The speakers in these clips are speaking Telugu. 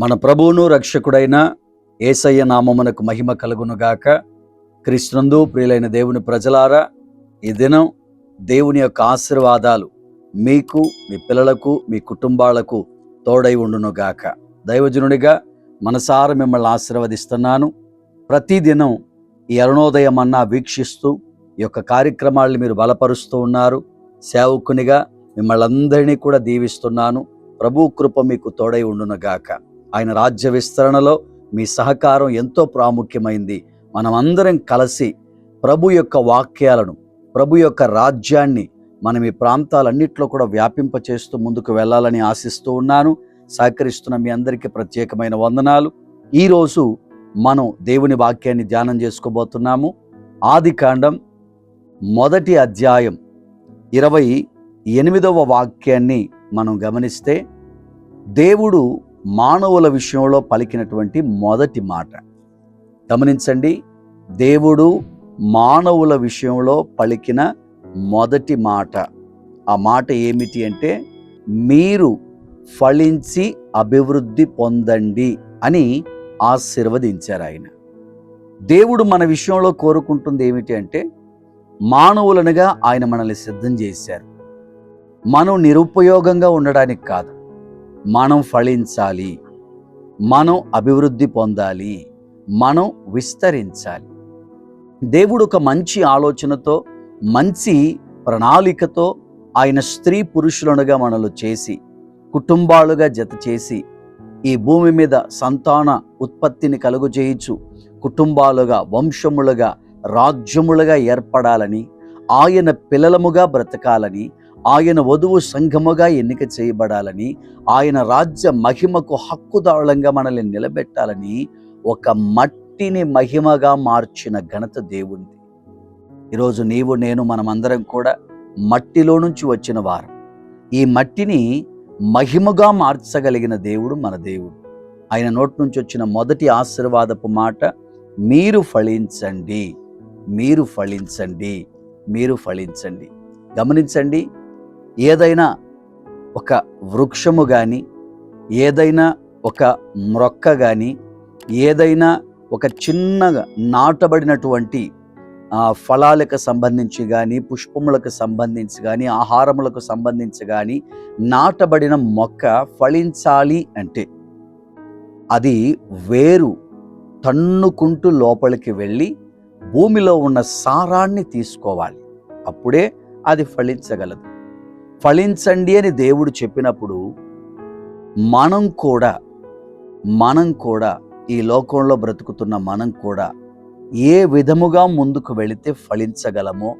మన ప్రభువును రక్షకుడైన ఏసయ్య నామమునకు మహిమ కలుగునుగాక. క్రీస్తునందు ప్రియులైన దేవుని ప్రజలారా ఈ దినం దేవుని యొక్క ఆశీర్వాదాలు మీకు మీ పిల్లలకు మీ కుటుంబాలకు తోడై ఉండునుగాక. దైవజనుడిగా మనసార మిమ్మల్ని ఆశీర్వదిస్తున్నాను. ప్రతిదినం ఈ అరుణోదయం అన్నా వీక్షిస్తూ ఈ యొక్క కార్యక్రమాల్ని మీరు బలపరుస్తూ ఉన్నారు. సేవకునిగా మిమ్మల్ని అందరినీ కూడా దీవిస్తున్నాను. ప్రభు కృప మీకు తోడై ఉండునుగాక. ఆయన రాజ్య విస్తరణలో మీ సహకారం ఎంతో ప్రాముఖ్యమైంది. మనం అందరం కలిసి ప్రభు యొక్క వాక్యాలను ప్రభు యొక్క రాజ్యాన్ని మనం ఈ ప్రాంతాలన్నింటిలో కూడా వ్యాపింపచేస్తూ ముందుకు వెళ్ళాలని ఆశిస్తూ ఉన్నాను. సహకరిస్తున్న మీ అందరికీ ప్రత్యేకమైన వందనాలు. ఈరోజు మనం దేవుని వాక్యాన్ని ధ్యానం చేసుకోబోతున్నాము. ఆది కాండం మొదటి అధ్యాయం ఇరవై ఎనిమిదవ వాక్యాన్ని మనం గమనిస్తే దేవుడు మానవుల విషయంలో పలికినటువంటి మొదటి మాట. గమనించండి దేవుడు మానవుల విషయంలో పలికిన మొదటి మాట. ఆ మాట ఏమిటి అంటే మీరు ఫలించి అభివృద్ధి పొందండి అని ఆశీర్వదించారు ఆయన. దేవుడు మన విషయంలో కోరుకుంటుంది ఏమిటి అంటే మానవులనుగా ఆయన మనల్ని సిద్ధం చేశారు. మనం నిరుపయోగంగా ఉండడానికి కాదు. మనం ఫలించాలి. మనం అభివృద్ధి పొందాలి. మనం విస్తరించాలి. దేవుడు ఒక మంచి ఆలోచనతో మంచి ప్రణాళికతో ఆయన స్త్రీ పురుషులనుగా మనలు చేసి కుటుంబాలుగా జత చేసి ఈ భూమి మీద సంతాన ఉత్పత్తిని కలుగజేయచ్చు కుటుంబాలుగా వంశములుగా రాజ్యములుగా ఏర్పడాలని ఆయన పిల్లలముగా బ్రతకాలని ఆయన వధువు సంఘముగా ఎన్నిక చేయబడాలని ఆయన రాజ్య మహిమకు హక్కుదారులంగా మనల్ని నిలబెట్టాలని ఒక మట్టిని మహిమగా మార్చిన ఘనత దేవుంది ఈరోజు నీవు నేను మనమందరం కూడా మట్టిలో నుంచి వచ్చిన వారు. ఈ మట్టిని మహిమగా మార్చగలిగిన దేవుడు మన దేవుడు. ఆయన నోటి నుంచి వచ్చిన మొదటి ఆశీర్వాదపు మాట మీరు ఫలించండి మీరు ఫలించండి మీరు ఫలించండి. గమనించండి ఏదైనా ఒక వృక్షము కానీ ఏదైనా ఒక మొక్క కానీ ఏదైనా ఒక చిన్నగా నాటబడినటువంటి ఫలాలకు సంబంధించి కానీ పుష్పములకు సంబంధించి కానీ ఆహారములకు సంబంధించి కానీ నాటబడిన మొక్క ఫలించాలి అంటే అది వేరు తన్నుకుంటూ లోపలికి వెళ్ళి భూమిలో ఉన్న సారాన్ని తీసుకోవాలి. అప్పుడే అది ఫలించగలదు. ఫలించండి అని దేవుడు చెప్పినప్పుడు మనం కూడా మనం కూడా ఈ లోకంలో బ్రతుకుతున్న మనం కూడా ఏ విధముగా ముందుకు వెళితే ఫలించగలమో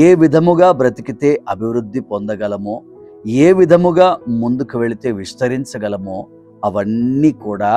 ఏ విధముగా బ్రతికితే అభివృద్ధి పొందగలమో ఏ విధముగా ముందుకు వెళితే విస్తరించగలమో అవన్నీ కూడా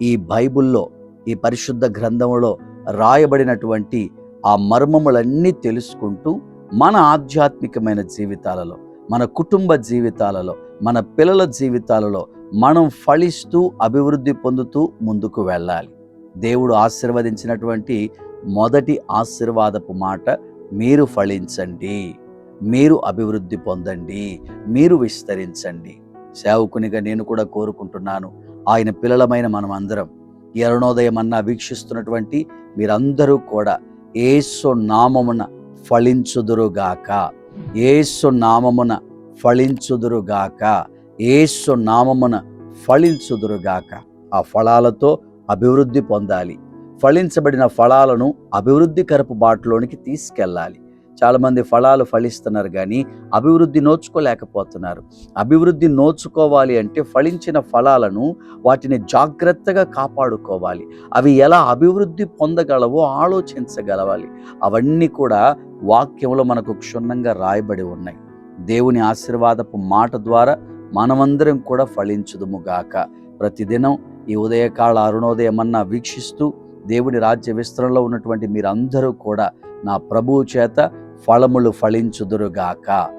ఈ బైబిల్లో ఈ పరిశుద్ధ గ్రంథములో రాయబడినటువంటి ఆ మర్మములన్నీ తెలుసుకుంటూ మన ఆధ్యాత్మికమైన జీవితాలలో మన కుటుంబ జీవితాలలో మన పిల్లల జీవితాలలో మనం ఫలిస్తూ అభివృద్ధి పొందుతూ ముందుకు వెళ్ళాలి. దేవుడు ఆశీర్వదించినటువంటి మొదటి ఆశీర్వాదపు మాట మీరు ఫలించండి మీరు అభివృద్ధి పొందండి మీరు విస్తరించండి. సేవకునిగా నేను కూడా కోరుకుంటున్నాను ఆయన పిల్లలమైన మనం అందరం ఈ అరుణోదయం అన్న వీక్షిస్తున్నటువంటి మీరందరూ కూడా ఏసు నామమున ఫలించుదురుగాక. ఏసు నామమున ఫలించుదురుగాక. ఏసు నామమున ఫలించుదురుగాక. ఆ ఫలాలతో అభివృద్ధి పొందాలి. ఫలించబడిన ఫలాలను అభివృద్ధికరపు బాటలోనికి తీసుకెళ్ళాలి. చాలామంది ఫలాలు ఫలిస్తున్నారు కానీ అభివృద్ధి నోచుకోలేకపోతున్నారు. అభివృద్ధి నోచుకోవాలి అంటే ఫలించిన ఫలాలను వాటిని జాగ్రత్తగా కాపాడుకోవాలి. అవి ఎలా అభివృద్ధి పొందగలవో ఆలోచించగలవాలి. అవన్నీ కూడా వాక్యంలో మనకు క్షుణ్ణంగా రాయబడి ఉన్నాయి. దేవుని ఆశీర్వాదపు మాట ద్వారా మనమందరం కూడా ఫలించుదుముగాక ప్రతిదినం ఈ ఉదయకాల అరుణోదయమన్నా వీక్షిస్తూ దేవుని రాజ్య విస్తరణలో ఉన్నటువంటి మీరందరూ కూడా నా ప్రభువు చేత ఫలములు ఫలించుదురుగాక.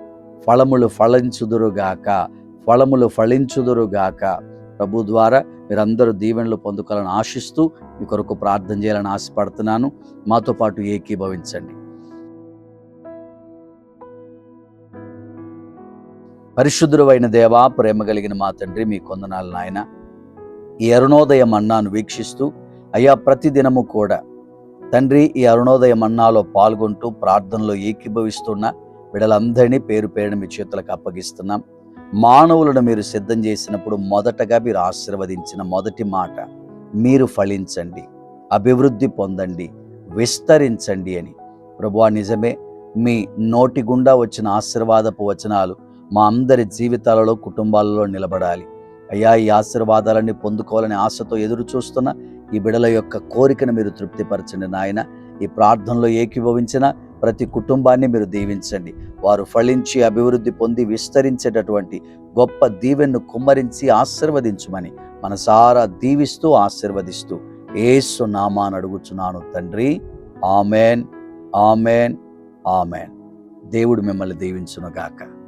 ఫలములు ఫలించుదురుగాక. ఫలములు ఫలించుదురుగాక. ప్రభు ద్వారా మీరందరూ దీవెనలు పొందుకోవాలని ఆశిస్తూ మీ కొరకు ప్రార్థన చేయాలని ఆశపడుతున్నాను. మాతో పాటు ఏకీభవించండి. పరిశుద్ధుడైన దేవా ప్రేమ కలిగిన మా తండ్రి మీ కొందనాలు నాయన. ఈ అరుణోదయం అన్నాను వీక్షిస్తూ అయ్యా ప్రతిదినము కూడా తండ్రి ఈ అరుణోదయ మన్నాలో పాల్గొంటూ ప్రార్థనలో ఏకీభవిస్తున్న బిడలందరినీ పేరు పేరు మీ చేతులకు అప్పగిస్తున్నాం. మానవులను మీరు సిద్ధం చేసినప్పుడు మొదటగా మీరు ఆశీర్వదించిన మొదటి మాట మీరు ఫలించండి అభివృద్ధి పొందండి విస్తరించండి అని. ప్రభువా నిజమే మీ నోటి గుండా వచ్చిన ఆశీర్వాదపు వచనాలు మా అందరి జీవితాలలో కుటుంబాలలో నిలబడాలి. అయ్యా ఈ ఆశీర్వాదాలన్నీ పొందుకోవాలని ఆశతో ఎదురు చూస్తున్న ఈ బిడల యొక్క కోరికను మీరు తృప్తిపరచండి నాయన. ఈ ప్రార్థనలో ఏకీభవించిన ప్రతి కుటుంబాన్ని మీరు దీవించండి. వారు ఫలించి అభివృద్ధి పొంది విస్తరించేటటువంటి గొప్ప దీవెన్ను కుమ్మరించి ఆశీర్వదించుమని మనసారా దీవిస్తూ ఆశీర్వదిస్తూ ఏసు నామాన్ అడుగుచున్నాను తండ్రి. Amen amen amen. దేవుడు మిమ్మల్ని దీవించునుగాక. గాక